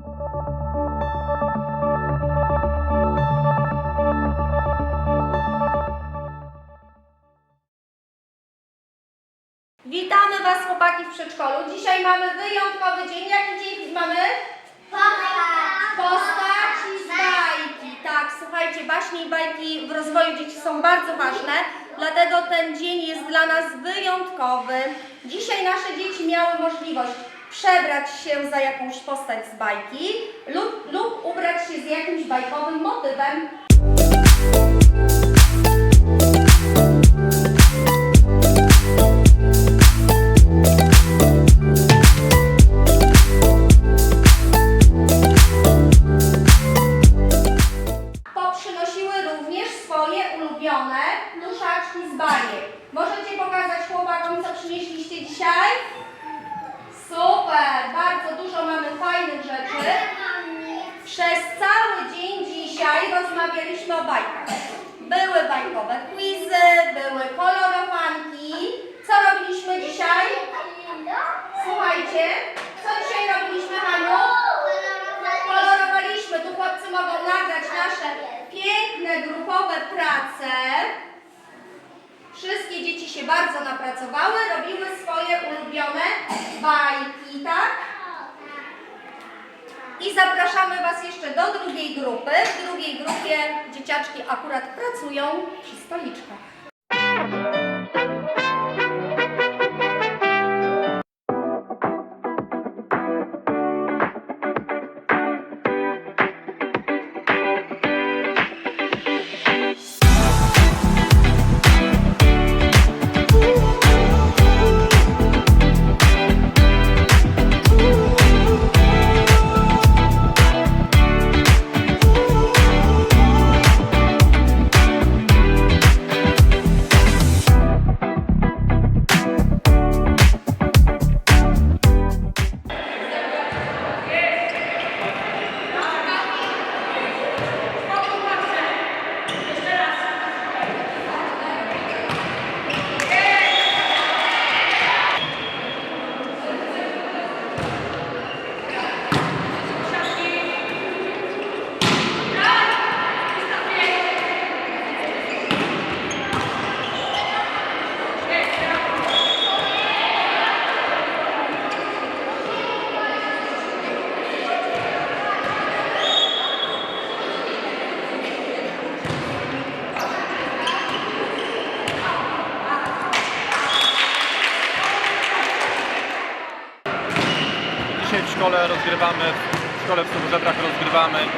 Witamy Was chłopaki w przedszkolu. Dzisiaj mamy wyjątkowy dzień. Jaki dzień mamy? Postaci z bajki. Tak, słuchajcie, baśnie i bajki w rozwoju dzieci są bardzo ważne, dlatego ten dzień jest dla nas wyjątkowy. Dzisiaj nasze dzieci miały możliwość przebrać się za jakąś postać z bajki lub, lub ubrać się z jakimś bajkowym motywem. Bajkowe quizy, były kolorowanki. Co robiliśmy dzisiaj? Słuchajcie, co dzisiaj robiliśmy, Haniu? Kolorowaliśmy. Tu chłopcy mogą nagrać nasze piękne grupowe prace. Wszystkie dzieci się bardzo napracowały, robiły swoje ulubione bajki, tak? I zapraszamy Was jeszcze do drugiej grupy. W drugiej grupie dzieciaczki akurat pracują przy stoliczkach. Szkole rozgrywamy, w szkole w Suchżebrach rozgrywamy e,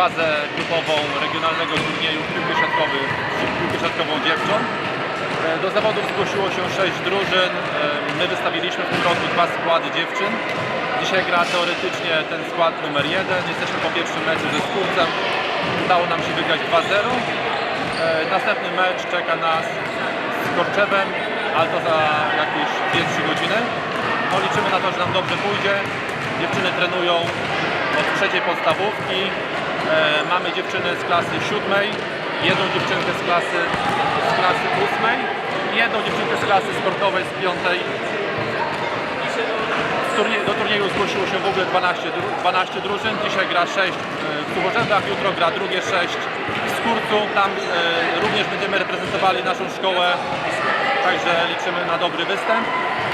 fazę grupową regionalnego turnieju w piłkę siatkową, piłkę siatkową dziewcząt. E, Do zawodów zgłosiło się 6 drużyn. E, My wystawiliśmy w tym roku dwa składy dziewczyn. Dzisiaj gra teoretycznie ten skład numer 1. Jesteśmy po pierwszym meczu ze Skórcem. Udało nam się wygrać 2-0. E, Następny mecz czeka nas z Korczewem, ale to za jakieś 2-3 godziny. No liczymy na to, że nam dobrze pójdzie. Dziewczyny trenują od trzeciej podstawówki. E, mamy dziewczyny z klasy siódmej, jedną dziewczynkę z klasy, z klasy ósmej i jedną dziewczynkę z klasy sportowej z piątej. Turnie- Do turnieju zgłosiło się w ogóle 12, dru- 12 drużyn. Dzisiaj gra 6 w Suchorzędach, jutro gra drugie 6 w Skórcu. Tam e, również będziemy reprezentowali naszą szkołę, także liczymy na dobry występ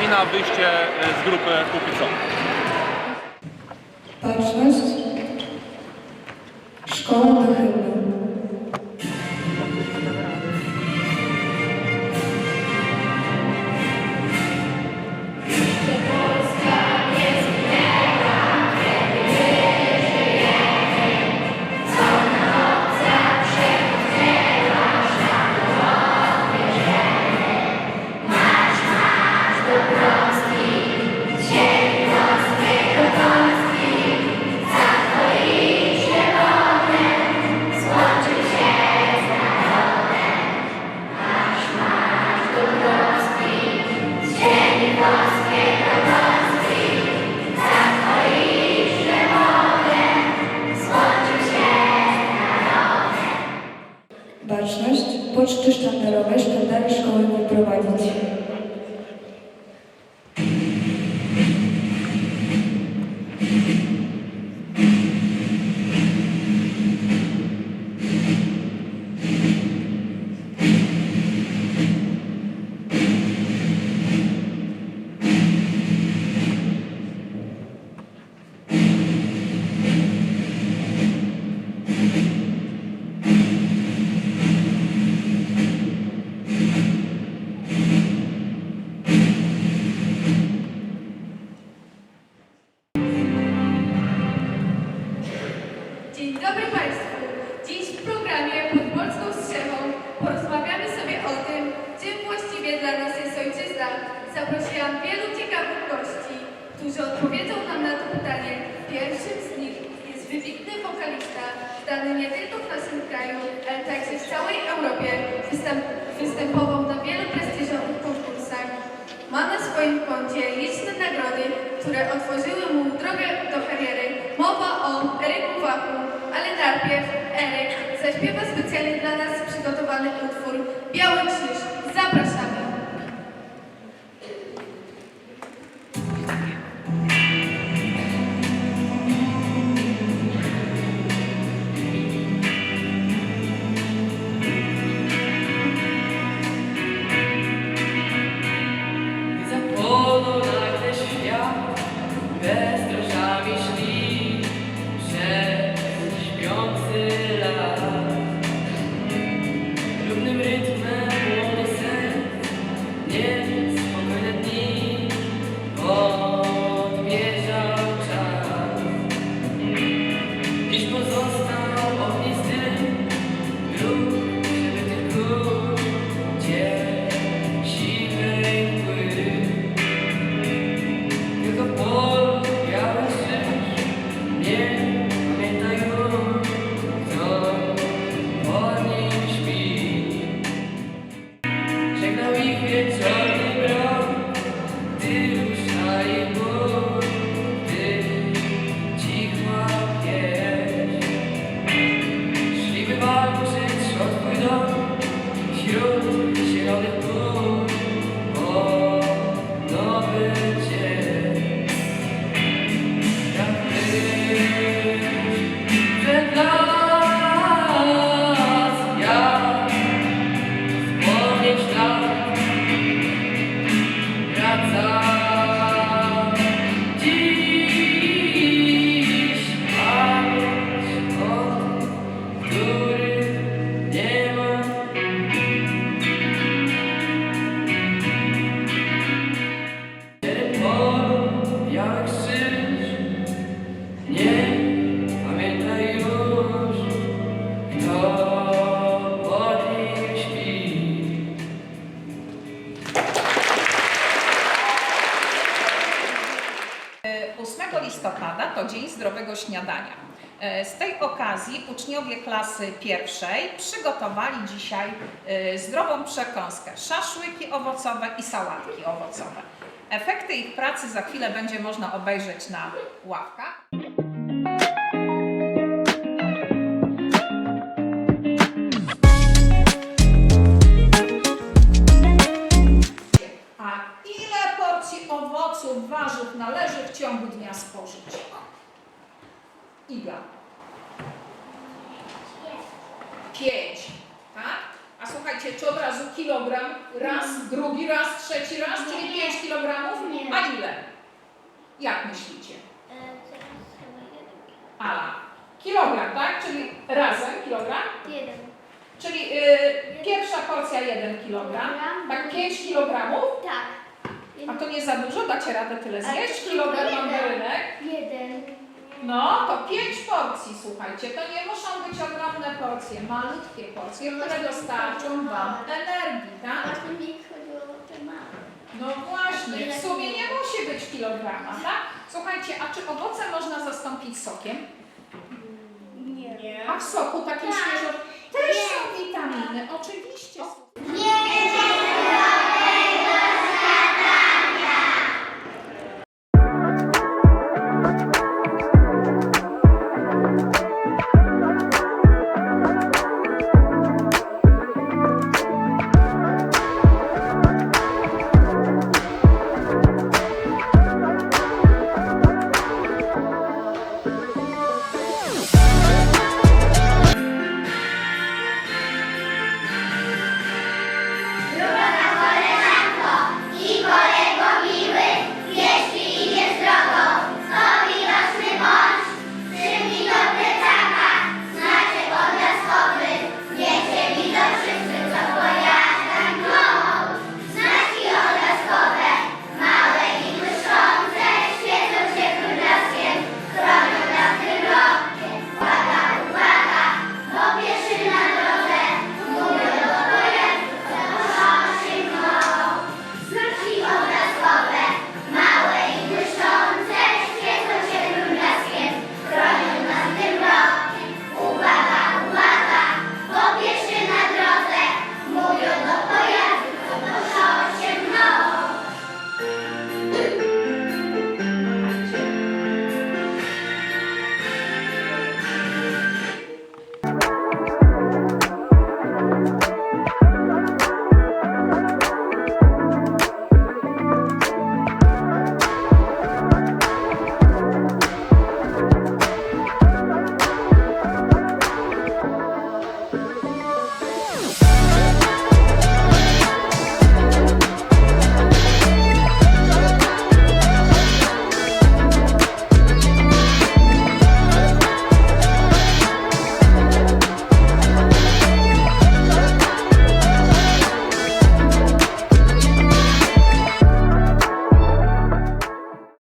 i na wyjście e, z grupy póki co. Baczność. Szkoła do hymnu. Dzień dobry Państwu. Dziś w programie pod polską strzechą porozmawiamy sobie o tym, czym właściwie dla nas jest ojczyzna. Zaprosiłam wielu ciekawych gości, którzy odpowiedzą nam na to pytanie. Pierwszym z nich jest wybitny wokalista, znany nie tylko w naszym kraju, ale także w całej Europie. Występ, występował na wielu prestiżowych konkursach. Ma na swoim koncie liczne nagrody, które otworzyły mu drogę skarbiec Eryk zaśpiewa you, she only put Śniadania. E, Z tej okazji uczniowie klasy pierwszej przygotowali dzisiaj e, zdrową przekąskę, szaszłyki owocowe i sałatki owocowe. Efekty ich pracy za chwilę będzie można obejrzeć na ławkach. A ile porcji owoców, warzyw należy w ciągu dnia spożyć? Iga. Pięć. Tak? A słuchajcie, czy od razu kilogram? Raz, drugi raz, trzeci raz, czyli pięć kilogramów? A ile? Jak myślicie? Ala. Kilogram, tak? Czyli razem kilogram? Jeden. Czyli y, pierwsza porcja 1 kilogram. Tak 5 kilogramów? Tak. A to nie za dużo? Dacie radę tyle zjeść? Kilogram mandarynek? Jeden. No, to 5 porcji, słuchajcie. To nie muszą być ogromne porcje, malutkie porcje, które dostarczą Wam energii, tak? Właśnie mi chodziło o te małe. No właśnie, w sumie nie musi być kilograma, tak? Słuchajcie, a czy owoce można zastąpić sokiem? Nie. A w soku takim Tak. świeżo też są witaminy, oczywiście.